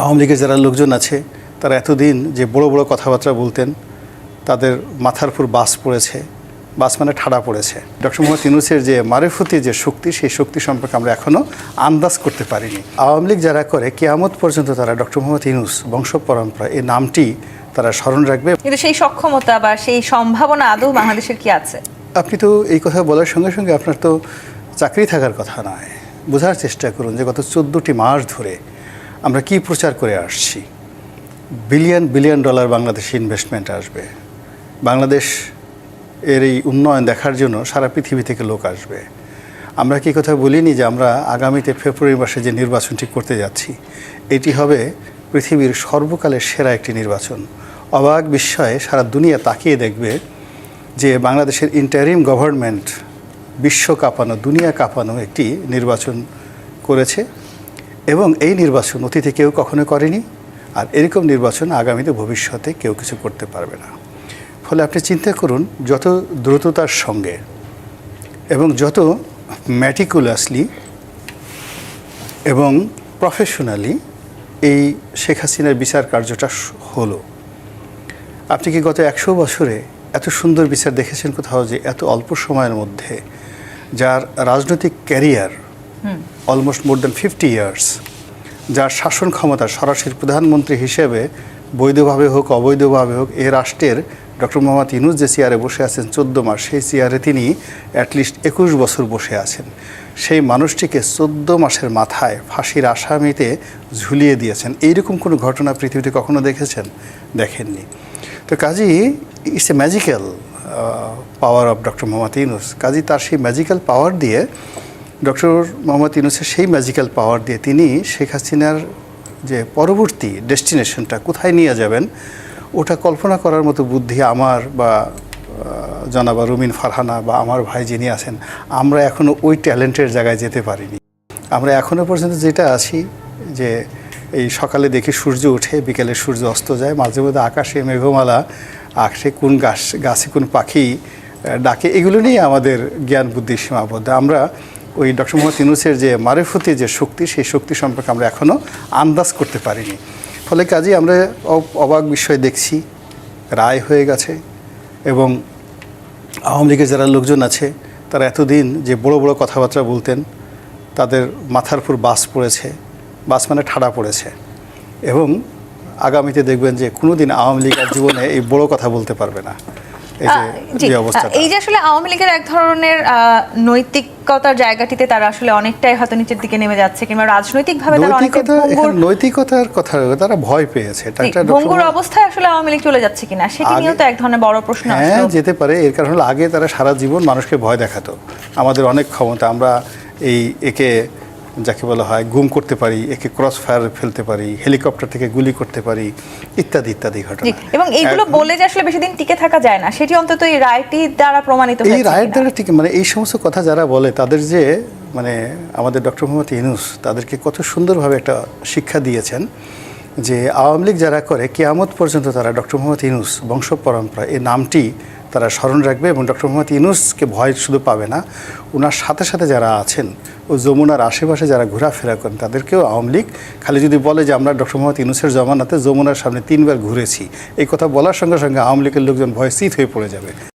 আওয়ামী লীগের যারা লোকজন আছে তারা এতদিন যে বড় বড় কথাবার্তা বলতেন তাদের মাথার উপর বাস পড়েছে বাস মানে ঠাড়া পড়েছে। ডক্টর মোহাম্মদ ইউনুসের যে মারেফতি যে শক্তি সেই শক্তি সম্পর্কে আমরা এখনও আন্দাজ করতে পারিনি। আওয়ামী লীগ যারা করে কেয়ামত পর্যন্ত তারা ডক্টর মোহাম্মদ ইউনুস বংশ পরম্পরা এই নামটি তারা স্মরণ রাখবে। কিন্তু সেই সক্ষমতা বা সেই সম্ভাবনা আদৌ বাংলাদেশের কি আছে? আপনি তো এই কথা বলার সঙ্গে সঙ্গে আপনার তো চাকরি থাকার কথা নয়। বোঝার চেষ্টা করুন যে গত চোদ্দোটি মাস ধরে আমরা কি প্রচার করে আসছি? বিলিয়ন বিলিয়ন ডলার বাংলাদেশে ইনভেস্টমেন্ট আসবে। বাংলাদেশ এর এই উন্নয়ন দেখার জন্য সারা পৃথিবী থেকে লোক আসবে। আমরা কি কথা বলিনি যে আমরা আগামীতে ফেব্রুয়ারি মাসে যে নির্বাচনটি করতে যাচ্ছি, এটি হবে পৃথিবীর সর্বকালের সেরা একটি নির্বাচন। অবাক বিস্ময়ে সারা দুনিয়া তাকিয়ে দেখবে যে বাংলাদেশের ইন্টারিম গভর্নমেন্ট বিশ্ব কাঁপানো, দুনিয়া কাঁপানো একটি নির্বাচন করেছে। এবং এই নির্বাচন অতীতে কেউ কখনো করেনি, আর এরকম নির্বাচন আগামীতে ভবিষ্যতে কেউ কিছু করতে পারবে না। ফলে আপনি চিন্তা করুন, যত দ্রুততার সঙ্গে এবং যত ম্যাটিকুলাসলি এবং প্রফেশনালি এই শেখ হাসিনার বিচার কার্যটা হলো। আপনি কি গত একশো বছরে এত সুন্দর বিচার দেখেছেন কোথাও যে এত অল্প সময়ের মধ্যে যার রাজনৈতিক career almost more than fifty years, যার শাসন ক্ষমতা সরাসরি প্রধানমন্ত্রী হিসেবে বৈধভাবে হোক, অবৈধভাবে হোক, এ রাষ্ট্রের ডক্টর মোহাম্মদ ইনুস যে চেয়ারে বসে আছেন চোদ্দ মাস, সেই চেয়ারে তিনি অ্যাটলিস্ট একুশ বছর বসে আছেন। সেই মানুষটিকে চোদ্দ মাসের মাথায় ফাঁসির আসামিতে ঝুলিয়ে দিয়েছেন। এইরকম কোনো ঘটনা পৃথিবীতে কখনো দেখেছেন? দেখেননি। তো Kazi it's a magical power of doctor Mohammad Yunus. Kazi, তার সেই ম্যাজিক্যাল পাওয়ার দিয়ে ডক্টর মোহাম্মদ ইউনুসের সেই ম্যাজিক্যাল পাওয়ার দিয়ে তিনি শেখ হাসিনার যে পরবর্তী ডেস্টিনেশনটা কোথায় নিয়ে যাবেন, ওটা কল্পনা করার মতো বুদ্ধি আমার বা জনাবা রুমিন ফারহানা বা আমার ভাই যিনি আছেন, আমরা এখনও ওই ট্যালেন্টের জায়গায় যেতে পারিনি। আমরা এখনও পর্যন্ত যেটা আছি যে, এই সকালে দেখি সূর্য ওঠে বিকেলে সূর্য অস্ত যায়, মাঝে মধ্যে আকাশে মেঘমালা, আকাশে কোন গাছ, গাছে কোন পাখি ডাকে, এগুলো নিয়ে আমাদের জ্ঞান বুদ্ধি সীমাবদ্ধ। আমরা ওই ডক্টর মোহাম্মদ ইউনুসের যে মারেফতি যে শক্তি, সেই শক্তি সম্পর্কে আমরা এখনও আন্দাজ করতে পারিনি। ফলে কাজেই আমরা অবাক বিষয় দেখছি, রায় হয়ে গেছে এবং আওয়ামী লীগের যারা লোকজন আছে, তারা এতদিন যে বড় বড় কথাবার্তা বলতেন, তাদের মাথার উপর বাস পড়েছে, বাস মানে ঠাড়া পড়েছে। এবং আগামীতে দেখবেন যে কোনোদিন আওয়ামী লীগ জীবনে এই বড় কথা বলতে পারবে না। এই যে আসলে আওয়ামী লীগের এক ধরনের নৈতিকতার জায়গাটিতে তারা আসলে অনেকটাই হয়তো নিচের দিকে নেমে যাচ্ছে কিংবা রাজনৈতিকভাবে তারা নৈতিকতা নৈতিকতার কথা তারা ভয় পেয়েছে। ভঙ্গুর অবস্থায় আসলে আওয়ামী লীগ চলে যাচ্ছে কিনা সেটি নিয়েও তো এক ধরনের বড় প্রশ্ন হ্যাঁ যেতে পারে। এর কারণ হলো আগে তারা সারা জীবন মানুষকে ভয় দেখাতো। আমাদের অনেক ক্ষমতা আমরা এই একে যাকে বলা হয় গুম করতে পারি একে ক্রস ফায়ার ফেলতে পারি হেলিকপ্টার থেকে গুলি করতে পারি ইত্যাদি ইত্যাদি ঘটনা এবং এইগুলো বলে যে আসলে বেশি দিন টিকে থাকা যায় না সেটি অন্তত এই রায়টি দ্বারা প্রমাণিত এই রায়ের। দ্বারা ঠিক মানে এই সমস্ত কথা যারা বলে তাদের যে মানে আমাদের ডক্টর মোহাম্মদ ইনুস তাদেরকে কত সুন্দরভাবে একটা শিক্ষা দিয়েছেন যে আওয়ামী লীগ যারা করে কেয়ামত পর্যন্ত তারা ডক্টর মোহাম্মদ ইনুস বংশ পরম্পরা এই নামটি তারা স্মরণ রাখবে এবং ডক্টর মোহাম্মদ ইনুসকে ভয় শুধু পাবে না ওনার সাথে সাথে যারা আছেন ও যমুনার আশেপাশে যারা ঘোরাফেরা করেন, তাদেরকেও আওয়ামী লীগ খালি যদি বলে যে আমরা ডক্টর মোহাম্মদ ইনুসের জমানাতে যমুনার সামনে তিনবার ঘুরেছি, এই কথা বলার সঙ্গে সঙ্গে আওয়ামী লীগের লোকজন ভয় স্থিত হয়ে পড়ে যাবে।